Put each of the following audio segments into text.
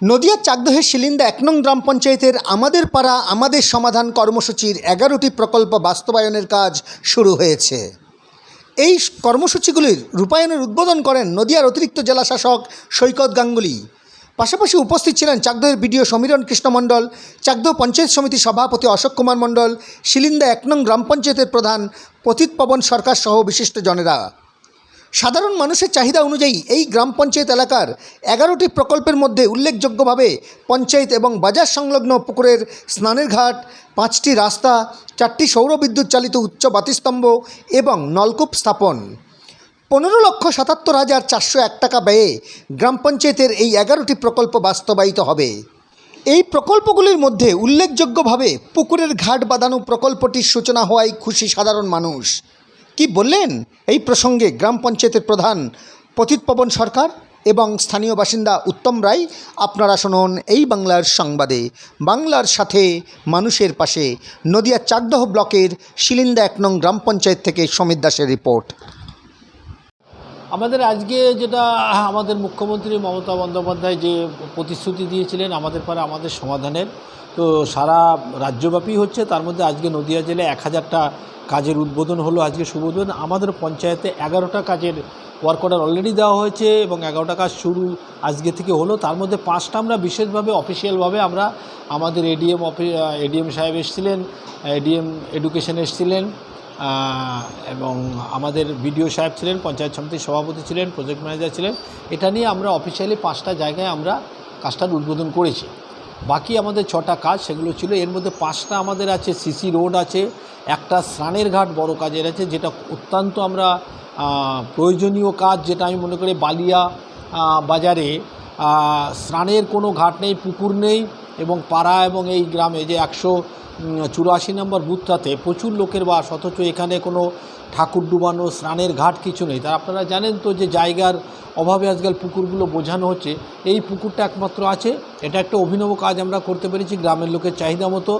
নদিয়ার চাকদহের শিলিন্দা এক নং গ্রাম পঞ্চায়েতের আমাদের পাড়া, আমাদের সমাধান কর্মসূচির এগারোটি প্রকল্প বাস্তবায়নের কাজ শুরু হয়েছে। এই কর্মসূচিগুলির রূপায়ণের উদ্বোধন করেন নদিয়ার অতিরিক্ত জেলা শাসক সৈকত গাঙ্গুলি। পাশাপাশি উপস্থিত ছিলেন চাকদহের বিডিও সমীরণ কৃষ্ণ মণ্ডল, চাকদহ পঞ্চায়েত সমিতি সভাপতি অশোক কুমার মণ্ডল, শিলিন্দা এক নং গ্রাম পঞ্চায়েতের প্রধান পতিত পবন সরকার সহ বিশিষ্ট জনেরা। সাধারণ মানুষের চাহিদা অনুযায়ী এই গ্রাম পঞ্চায়েত এলাকার এগারোটি প্রকল্পের মধ্যে উল্লেখযোগ্যভাবে পঞ্চায়েত এবং বাজার সংলগ্ন পুকুরের স্নানের ঘাট, পাঁচটি রাস্তা, চারটি সৌরবিদ্যুৎ চালিত উচ্চ বাতিস্তম্ভ এবং নলকূপ স্থাপন। পনেরো লক্ষ সাতাত্তর হাজার চারশো এক টাকা ব্যয়ে গ্রাম পঞ্চায়েতের এই এগারোটি প্রকল্প বাস্তবায়িত হবে। এই প্রকল্পগুলির মধ্যে উল্লেখযোগ্যভাবে পুকুরের ঘাট বাঁধানো প্রকল্পটির সূচনা হওয়ায় খুশি সাধারণ মানুষ। কি বললেন? এই প্রসঙ্গে গ্রাম পঞ্চায়েতের প্রধান পতিতপবন সরকার এবং স্থানীয় বাসিন্দা উত্তম রায় আপনারা শুনুন এই বাংলার সংবাদে। বাংলার সাথে মানুষের পাশে নদিয়ার চাকদহ ব্লকের শিলিন্দা এক নং গ্রাম পঞ্চায়েত থেকে সমীর দাসের রিপোর্ট। আমাদের আজকে যেটা আমাদের মুখ্যমন্ত্রী মমতা বন্দ্যোপাধ্যায় যে প্রতিশ্রুতি দিয়েছিলেন, আমাদের পারে আমাদের সমাধানের তো সারা রাজ্যব্যাপী হচ্ছে, তার মধ্যে আজকে নদিয়া জেলায় এক হাজারটা কাজের উদ্বোধন হলো আজকে শুভ উদ্বোধন। আমাদের পঞ্চায়েতে এগারোটা কাজের ওয়ার্ক অর্ডার অলরেডি দেওয়া হয়েছে এবং এগারোটা কাজ শুরু আজকে থেকে হলো। তার মধ্যে পাঁচটা আমরা বিশেষভাবে অফিসিয়ালভাবে আমরা আমাদের এডিএম অফি এডিএম সাহেব এসেছিলেন এডিএম এডুকেশন এসেছিলেন এবং আমাদের বিডিও সাহেব ছিলেন, পঞ্চায়েত সমিতির সভাপতি ছিলেন প্রজেক্ট ম্যানেজার ছিলেন। এটা নিয়ে আমরা অফিসিয়ালি পাঁচটা জায়গায় আমরা কাজটার উদ্বোধন করেছি। বাকি আমাদের ছটা কাজ সেগুলো ছিল। এর মধ্যে পাঁচটা আমাদের আছে, সিসি রোড আছে, একটা স্নানের ঘাট বড় কাজের আছে, যেটা অত্যন্ত আমরা প্রয়োজনীয় কাজ, যেটা আমি মনে করি বালিয়া বাজারে স্নানের কোনো ঘাট নেই, পুকুর নেই এবং পাড়া এবং এই গ্রামে যে একশো চুরাশি নম্বর বুথটাতে প্রচুর লোকের বাস, অথচ এখানে কোনো ঠাকুর ডুবানো, স্নানের ঘাট কিছু নেই। তার আপনারা জানেন তো যে জায়গার অভাবে আজকাল পুকুরগুলো বোঝানো হচ্ছে। এই পুকুরটা একমাত্র আছে। এটা একটা অভিনব কাজ আমরা করতে পেরেছি গ্রামের লোকের চাহিদা মতো।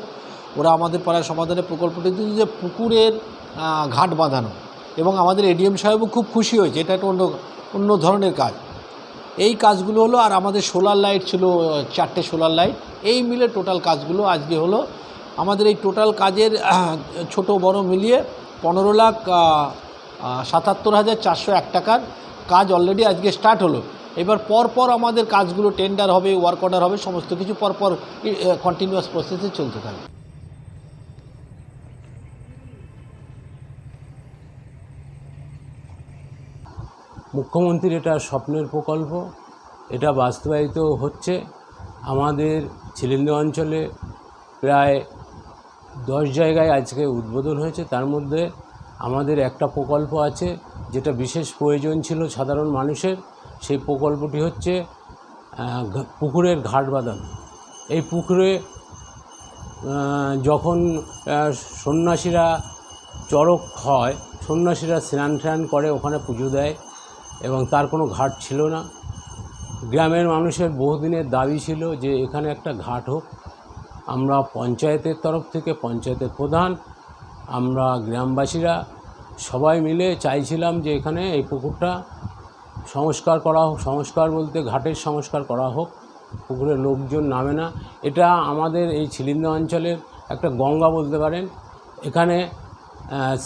ওরা আমাদের পাড়ায় সমাধানের প্রকল্পটি দিয়েছে যে পুকুরের ঘাট বাঁধানো। এবং আমাদের এডিএম সাহেবও খুব খুশি হয়েছে। এটা একটা অন্য অন্য ধরনের কাজ। এই কাজগুলো হলো, আর আমাদের সোলার লাইট ছিল চারটে সোলার লাইট। এই মিলে টোটাল কাজগুলো আজকে হলো। আমাদের এই টোটাল কাজের ছোট বড় মিলিয়ে পনেরো লাখ সাতাত্তর হাজার চারশো এক টাকার কাজ অলরেডি আজকে স্টার্ট হলো। এবার পর পর আমাদের কাজগুলো টেন্ডার হবে ওয়ার্ক অর্ডার হবে, সমস্ত কিছু পর পর কন্টিনিউয়াস প্রসেসে চলতে থাকবে। মুখ্যমন্ত্রীর এটা স্বপ্নের প্রকল্প, এটা বাস্তবায়িত হচ্ছে। আমাদের ছিলিন্দ অঞ্চলে প্রায় দশ জায়গায় আজকে উদ্বোধন হয়েছে। তার মধ্যে আমাদের একটা প্রকল্প আছে, যেটা বিশেষ প্রয়োজন ছিল সাধারণ মানুষের। সেই প্রকল্পটি হচ্ছে পুকুরের ঘাট বাঁধানো। এই পুকুরে যখন সন্ন্যাসীরা চড়ক হয়, সন্ন্যাসীরা স্নান টান করে, ওখানে পুজো দেয়। এবং তার কোনো ঘাট ছিল না। গ্রামের মানুষের বহুদিনের দাবি ছিল যে এখানে একটা ঘাট হোক। আমরা পঞ্চায়েতের তরফ থেকে, পঞ্চায়েতের প্রধান, আমরা গ্রামবাসীরা সবাই মিলে চাইছিলাম যে এখানে এই পুকুরটা সংস্কার করা হোক। সংস্কার বলতে ঘাটের সংস্কার করা হোক। পুকুরে লোকজন নামে না। এটা আমাদের এই ছিলিন্দা অঞ্চলের একটা গঙ্গা বলতে পারেন। এখানে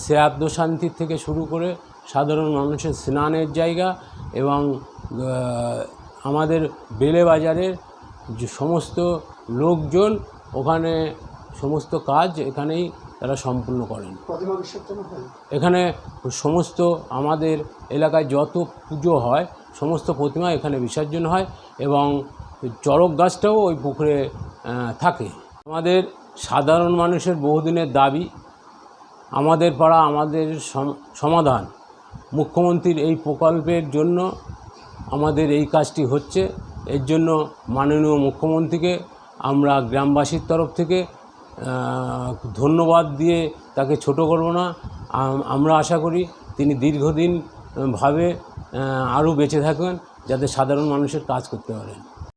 শ্রাদ্ধ শান্তির থেকে শুরু করে সাধারণ মানুষের স্নানের জায়গা এবং আমাদের বেলে বাজারের যে সমস্ত লোকজন ওখানে সমস্ত কাজ এখানেই তারা সম্পূর্ণ করেন। এখানে সমস্ত আমাদের এলাকায় যত পুজো হয় সমস্ত প্রতিমা এখানে বিসর্জন হয় এবং চড়ক গাছটাও ওই পুকুরে থাকে। আমাদের সাধারণ মানুষের বহুদিনের দাবি আমাদের পাড়া আমাদের সম- সমাধান। মুখ্যমন্ত্রীর এই প্রকল্পের জন্য আমাদের এই কাজটি হচ্ছে। এর জন্য মাননীয় মুখ্যমন্ত্রীকে আমরা গ্রামবাসীর তরফ থেকে ধন্যবাদ দিয়ে তাকে ছোট করব না। আমরা আশা করি তিনি দীর্ঘদিন ভাবে আরও বেঁচে থাকবেন, যাতে সাধারণ মানুষের কাজ করতে পারেন।